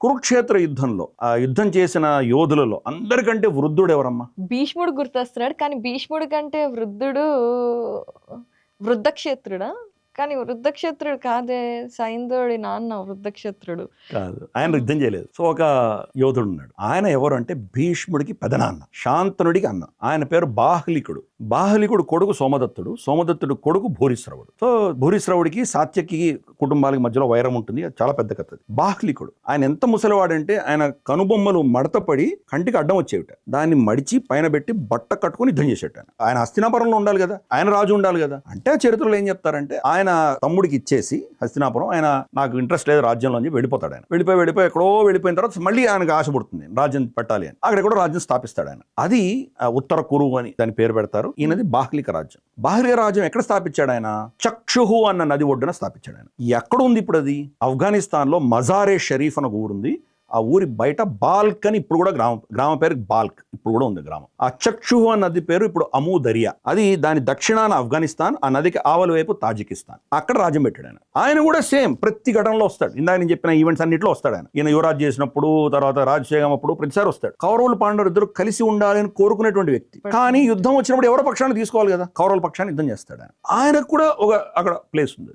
కురుక్షేత్ర యుద్ధంలో ఆ యుద్ధం చేసిన యోధులలో అందరికంటే వృద్ధుడు ఎవరమ్మా? భీష్ముడు గుర్తొస్తున్నాడు కానీ భీష్ముడు కంటే వృద్ధుడు వృద్ధక్షేత్రుడా? కానీ వృద్ధక్షేత్రుడు కాదే సైంధవుడి నాన్న వృద్ధక్షేత్రుడు. కాదు ఆయన యుద్ధం చేయలేదు. సో ఒక యోధుడు ఉన్నాడు ఆయన ఎవరు అంటే భీష్ముడికి పెదనాన్న శాంతనుడికి అన్న. ఆయన పేరు బాహ్లికుడు. బాహ్లికుడు కొడుకు సోమదత్తుడు సోమదత్తుడు కొడుకు భూరిశ్రవుడు. సో భూరిశ్రవుడికి సాత్యకి కుటుంబాలకి మధ్యలో వైరం ఉంటుంది. అది చాలా పెద్ద కథ బాహ్లికుడు ఆయన ఎంత ముసలివాడంటే ఆయన కనుబొమ్మలు మడతపడి కంటికి అడ్డం వచ్చేవిట. దాన్ని మడిచి పైన పెట్టి బట్ట కట్టుకుని యుద్ధం చేసేట ఆయన. హస్తినాపురంలో ఉండాలి కదా. ఆయన రాజు ఉండాలి కదా. అంటే చరిత్రలో ఏం చెప్తారంటే ఆయన తమ్ముడికి ఇచ్చేసి హస్తినాపురం ఆయన నాకు ఇంట్రెస్ట్ లేదు రాజ్యంలో అని చెప్పి వెళ్ళిపోతాడు ఆయన. వెళ్ళిపోయి వెళ్ళిపోయి ఎక్కడో వెళ్ళిపోయిన తర్వాత మళ్ళీ ఆయనకు ఆశ పుడుతుంది. రాజ్యం పెట్టాలి అని. అక్కడ కూడా రాజ్యం స్థాపిస్తాడు ఆయన. అది ఉత్తర కురువు అని దాని పేరు పెడతారు. ఈయనది బాహ్లిక రాజ్యం. బాహ్లిక రాజ్యం ఎక్కడ స్థాపించాడు ఆయన? చక్షుహు అన్న నది ఒడ్డున స్థాపించాడు ఆయన. ఎక్కడ ఉంది ఇప్పుడు అది ఆఫ్ఘనిస్తాన్లో మజారే షరీఫ్ అని ఊరుంది. ఆ ఊరి బయట బాల్క్ అని ఇప్పుడు కూడా గ్రామం గ్రామ పేరు బాల్క్ ఇప్పుడు కూడా ఉంది గ్రామం. ఆ చక్షుహు అన్న నది పేరు ఇప్పుడు అమూ దరియా అది దాని దక్షిణాన ఆఫ్ఘనిస్తాన్ ఆ నదికి ఆవల వైపు తాజికిస్తాన్. అక్కడ రాజ్యం పెట్టాడు ఆయన. ఆయన కూడా సేమ్ ప్రతి ఘటనలో వస్తాడు. ఇందాక నేను చెప్పిన ఈవెంట్స్ అన్నింటిలో వస్తాడు ఆయన. ఈయన యువరాజ్ చేసినప్పుడు తర్వాత రాజశేఖరం అప్పుడు ప్రతిసారి వస్తాడు. కౌరవులు పాండవులు ఇద్దరు కలిసి ఉండాలని కోరుకునేటువంటి వ్యక్తి. కానీ యుద్ధం వచ్చినప్పుడు ఎవరో పక్షాన్ని తీసుకోవాలి కదా? కౌరవుల పక్షాన్ని యుద్ధం చేస్తాడు ఆయన. ఆయనకు కూడా ఒక అక్కడ ప్లేస్ ఉంది.